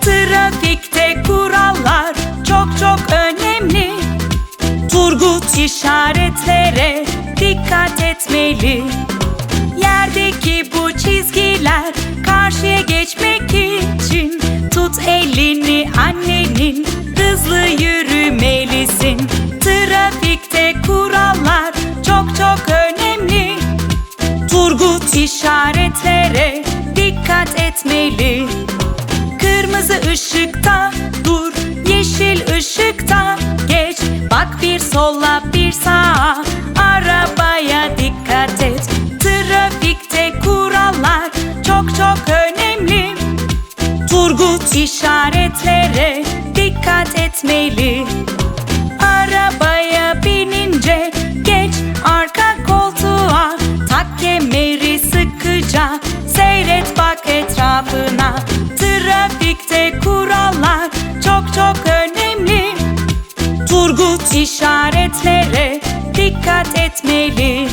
Trafikte kurallar çok çok önemli. Turgut işaretlere dikkat etmeli. Yerdeki bu çizgiler karşıya geçmek için tut elini annenin hızlı yürü. Turgut işaretlere dikkat etmeli. Kırmızı ışıkta dur, yeşil ışıkta geç. Bak bir sola bir sağa, arabaya dikkat et. Trafikte kurallar çok çok önemli. Turgut işaretlere dikkat etmeli sıkıca seyret bak etrafına. Trafikte kurallar çok çok önemli. Turgut işaretlere dikkat etmeli